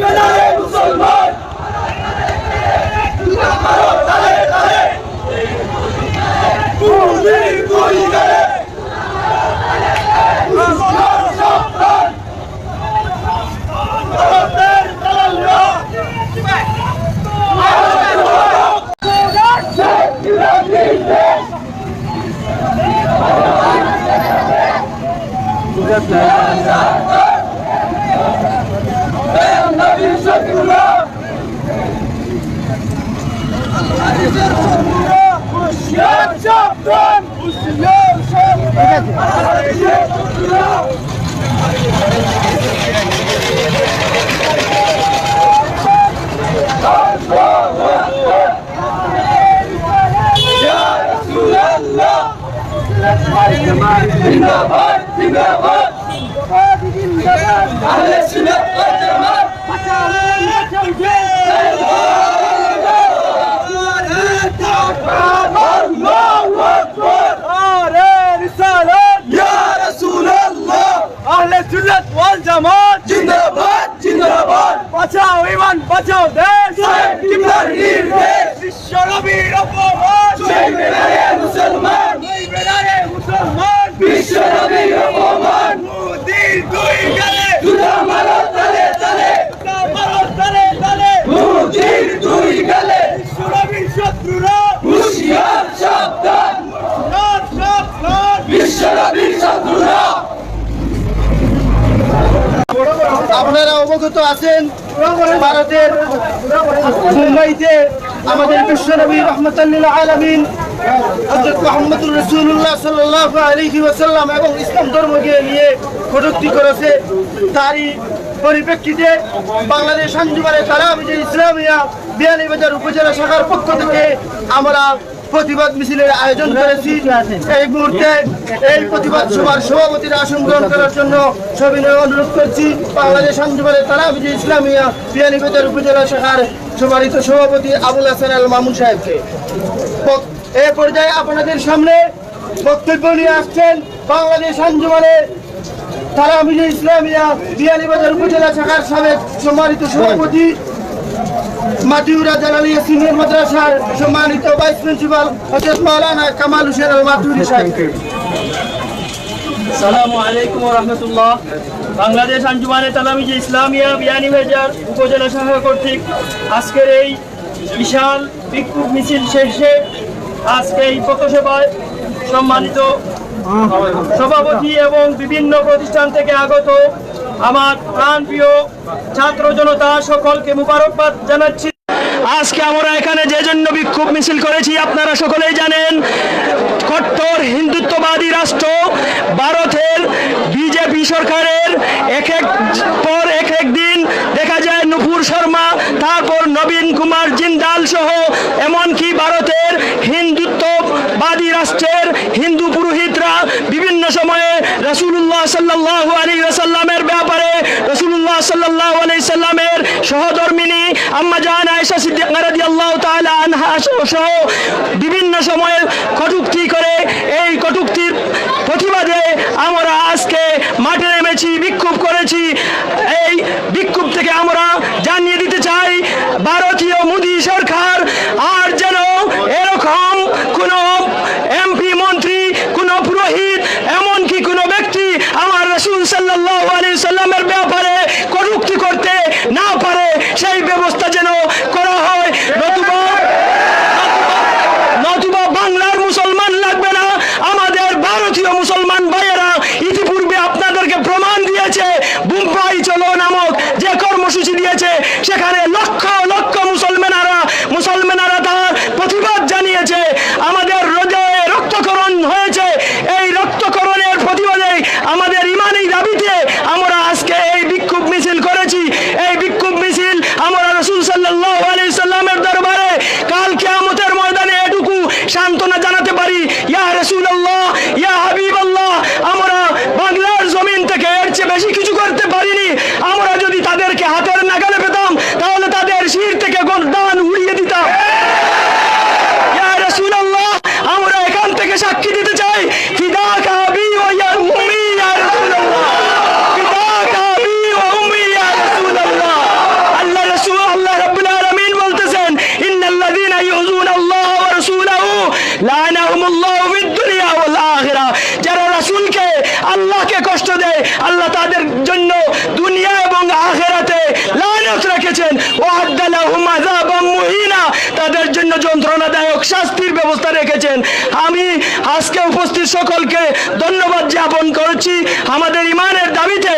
Müslüman! Hüsyan şaptan! Hüsyan şaptan! Hüsyan şaptan! Zindabad! Zindabad! Ahle sünnet ve cemaat! Paşalarına tevcih! Elbaz! আপনারা অবগত আছেন, ভারতের, মুম্বাইতে আমাদের বিশ্বনবী রহমতুল্লাহ আলমিন হজরত মোহাম্মদুর রসুল্লাহ সাল্লাহ আলহি ওসাল্লাম এবং ইসলাম ধর্মকে নিয়ে কটূক্তি করেছে। তারই পরিপ্রেক্ষিতে বাংলাদেশ আঞ্জুমানের তারা ইসলামিয়া বিয়ানীবাজার উপজেলা শাখার পক্ষ থেকে আমরা প্রতিবাদ মিছিলের আয়োজন করেছি। এই মুহূর্তে এই প্রতিবাদ সভার সভাপতির আসন গ্রহণ করার জন্য সবিনয় অনুরোধ করছি। বাংলাদেশ আঞ্জুমানের তারা যে ইসলামিয়া বিয়ানীবাজার উপজেলা শাখার সম্মানিত সভাপতি আবুল হাসান আল মামুন সাহেবকে। বক- এ পর্যায়ে আপনাদের সামনে বক্তব্য নিয়ে আসছেন বাংলাদেশ আঞ্জুমানের তারা মিলে ইসলামিয়া বিয়ানীবাজার উপজেলা শাখার সাবেক সম্মানিত সভাপতি মাটিউরা জালালিয়া সিনিয়র মাদ্রাসার সম্মানিত ভাইস প্রিন্সিপাল হজরত মাওলানা কামাল হোসেন আল মাতুরি সালামু আলাইকুম রহমতুল্লাহ। বাংলাদেশ আঞ্জুমানে তালামিজি ইসলামিয়া বিয়ানীবাজার উপজেলা শাখা কর্তৃক আজকের এই বিশাল বিক্ষোভ মিছিল শেষে আজকে এই পথসভায় সম্মানিত সভাপতি এবং বিভিন্ন প্রতিষ্ঠান থেকে আগত আমার প্রাণ প্রিয় ছাত্র জনতা সকলকে মুবারকবাদ জানাচ্ছি। আজকে আমরা এখানে যে জন্য বিক্ষোভ মিছিল করেছি, আপনারা সকলেই জানেন, কট্টর হিন্দুত্ববাদী রাষ্ট্র ভারতের বিজেপি সরকারের এক এক পর এক এক দিন দেখা যায় নুপুর শর্মা, তারপর নবীন কুমার জিন্দাল সহ এমনকি ভারতের হিন্দুত্ববাদী রাষ্ট্রের হিন্দু পুরোহিতরা বিভিন্ন সময়ে রসুল্লাহ সাল্লাহ আলী সাল্লামের ব্যাপারে রসুল্লাহ সাল্লাহ আলী সাল্লামের সহধর্মিনী আম্মা জান আয়েশা সিদ্দিকা আল্লাহ তাআলা আনহা সহ বিভিন্ন সময়ে কটুক্তি করে, এই কটুক্তির প্রতিবাদে আমরা আজকে মাঠে নেমেছি, বিক্ষোভ করেছি। এই বিক্ষোভ থেকে আমরা যন্ত্রণাদায়ক শাস্তির ব্যবস্থা রেখেছেন। আমি আজকে উপস্থিত সকলকে ধন্যবাদ জ্ঞাপন করছি। আমাদের ইমানের দাবিতে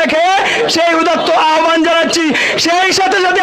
থেকে সেই উদাত্ত আহ্বান জানাচ্ছি। সেই সাথে সাথে